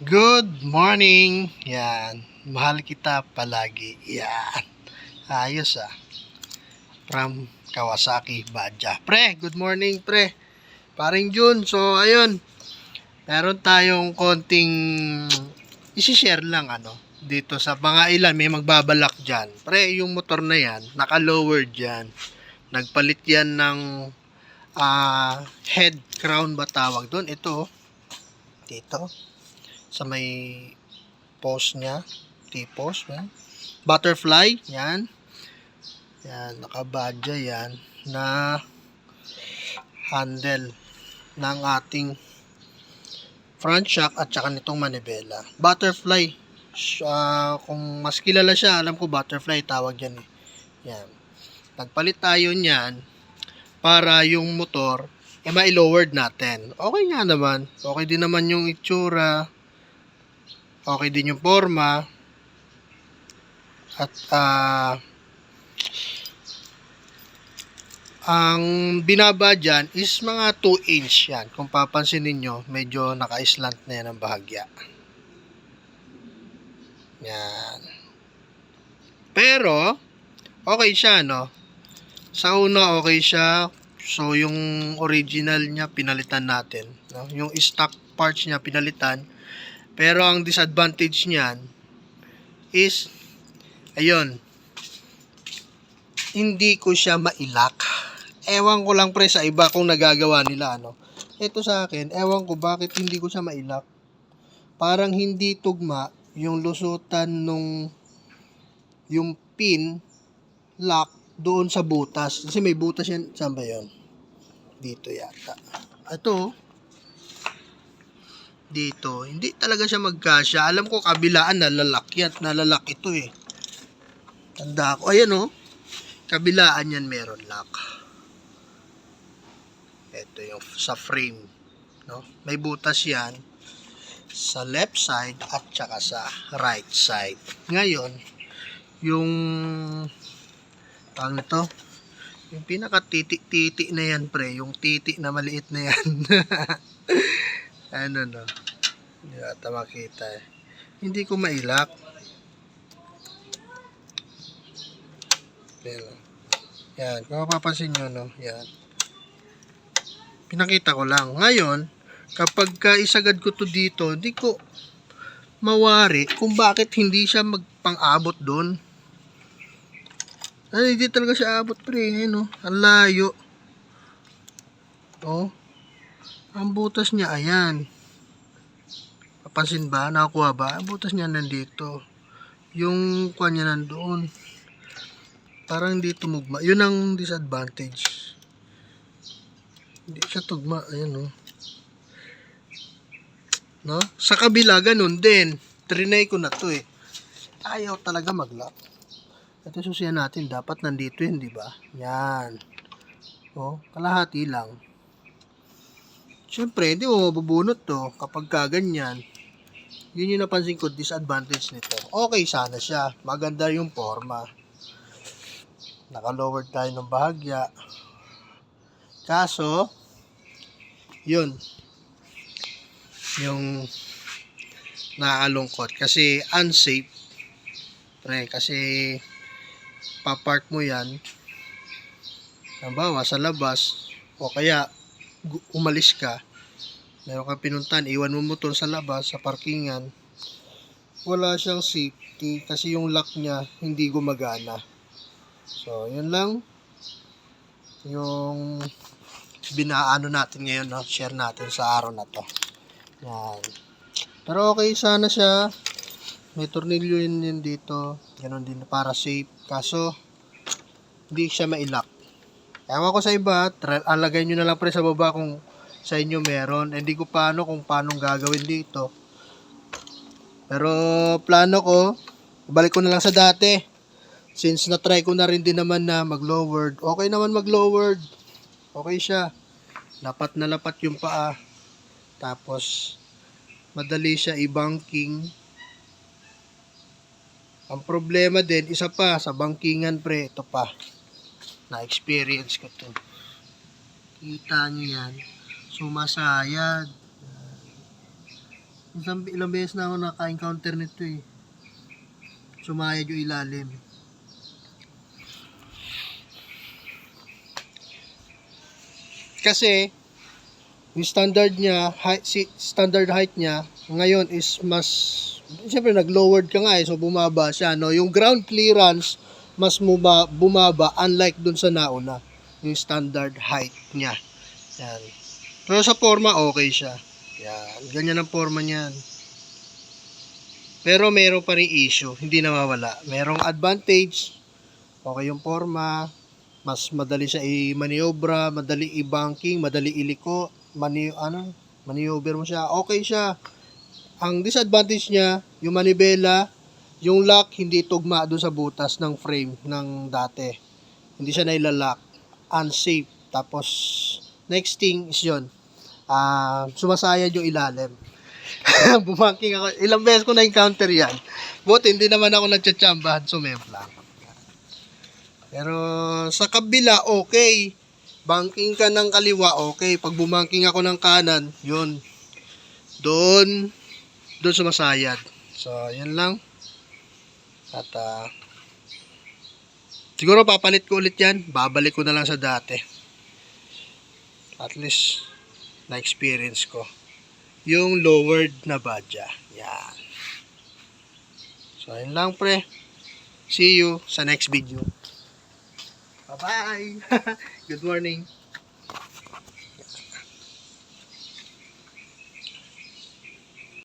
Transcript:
Good morning. Yan. Mahal kita palagi. Yan. Ayos ah. From Kawasaki, Badja. Pre, good morning pre. Paring June. So, ayun. Meron tayong konting isi-share lang ano. Dito sa mga ilan, may magbabalak dyan. Pre, yung motor na yan, naka-lowered yan. Nagpalit yan ng ah, head crown ba tawag doon? Ito. oh. Dito sa may post niya, T-post, yan. Butterfly, yan. Yan, nakabadya yan na handle ng ating front shock at saka nitong manibela. Butterfly, siya, kung mas kilala siya, alam ko butterfly tawag yan eh. Yan. Nagpalit tayo niyan para yung motor eh ma-lowered natin. Okay nga naman. Okay din naman yung itsura. Okay din yung forma. At ah ang binaba dyan is mga 2 inch yan. Kung papansin ninyo, medyo naka-slant na yan ang bahagya. Yan. Pero, okay siya, no? Sa una, okay siya. So, yung original niya, pinalitan natin. No? Yung stock parts niya, pinalitan. Pero, ang disadvantage niyan is, ayun, hindi ko siya mailak. Ewan ko lang pre sa iba kung nagagawa nila, ano. Ito sa akin, ewan ko bakit hindi ko siya mailak. Parang hindi tugma yung lusutan nung yung pin lock doon sa butas. Kasi may butas yan. Saan ba yun? Dito yata. Ito. Dito. Hindi talaga siya magkasya. Alam ko kabilaan nalalakyan. Nalalak ito eh. Tanda ko. Ayan oh. Kabilaan yan meron lock. Ito yung sa frame. No? May butas yan sa left side at saka sa right side. Ngayon, yung tawag nito, yung pinaka titi-titi na yan pre, yung titi na maliit na yan. ano no? Hindi ata makita eh. Hindi ko mailak. Pero, yan, kung mapapansin nyo, no? Yan. Pinakita ko lang. Ngayon, kapag ka isagad ko to dito, hindi ko mawari kung bakit hindi siya magpang-abot doon. Ay, hindi talaga siya abot pre. Ayun, oh. Ang layo. Oh. Ang butas niya, ayan. Papansin ba? Nakakuha ba? Ang butas niya nandito. Yung kuha niya nandoon. Parang hindi tumugma. Yun ang disadvantage. Hindi siya tugma. Ayan, oh. No? Sa kabila, ganun din. Trinay ko na to eh. Ayaw talaga mag-lock. Ito susiyan natin, dapat nandito yun, di ba? Yan. O, kalahati lang. Siyempre, hindi mo mabubunot to kapag kaganyan. Yun yung napansin ko, disadvantage nito. Okay sana siya. Maganda yung forma. Naka-lowered tayo ng bahagya. Kaso, yun. Yung nakakalungkot. Kasi unsafe. Pre, kasi papark mo yan halimbawa sa labas o kaya umalis ka meron kang pinuntan iwan mo motor sa labas sa parkingan wala siyang safety kasi yung lock niya hindi gumagana. So yun lang yung binaano natin ngayon no? share natin sa araw na to. Yan. Pero okay sana siya. May tornilyo yun yun dito. Ganun din para safe. Kaso hindi siya mailak ewan ko sa iba alagay nyo na lang pre sa baba kung sa inyo meron. Hindi ko paano kung paano gagawin dito. Pero plano ko balik ko na lang sa dati. Since na-try ko na rin din naman na mag-lowered okay naman mag-lowered okay siya. Lapat na lapat yung paa. Tapos madali siya i-banking. Ang problema din, isa pa, sa bangkingan pre, ito pa. Na-experience ko to. Kita nyo yan. Sumasayad. Isang, ilang beses na ako naka-encounter nito eh. Sumayad yung ilalim. Kasi, yung standard niya, height, standard height niya, ngayon is mas, siyempre nag-lowered ka nga eh, so bumaba siya, no? Yung ground clearance, mas muba, bumaba, unlike dun sa nauna, yung standard height niya. Yan. Pero sa forma, okay siya. Yan. Ganyan ang forma niyan. Pero meron pa rin issue, hindi nawawala. Merong advantage, okay yung forma, mas madali siya i-maniobra, madali i-banking, madali iliko, mani ano, maneuver mo siya. Okay siya. Ang disadvantage niya, yung manibela, yung lock hindi tugma doon sa butas ng frame ng dati. Hindi siya nailalock. Unsafe. Tapos, next thing is yun. Ah, sumasayad yung ilalim. Bumaking ako. Ilang beses ko na-encounter yan. Buti hindi naman ako nagtsatsambahan, sumemplang. Pero sa kabila, okay. Banking ka ng kaliwa, okay. Pag bumanking ako ng kanan, yun. Doon, doon sumasayad. So, yun lang. At, ah, siguro papalit ko ulit yan. Babalik ko na lang sa dati. At least, na-experience ko. Yung lowered na badya. Yan. So, yun lang pre. See you sa next video. Bye-bye. Good morning.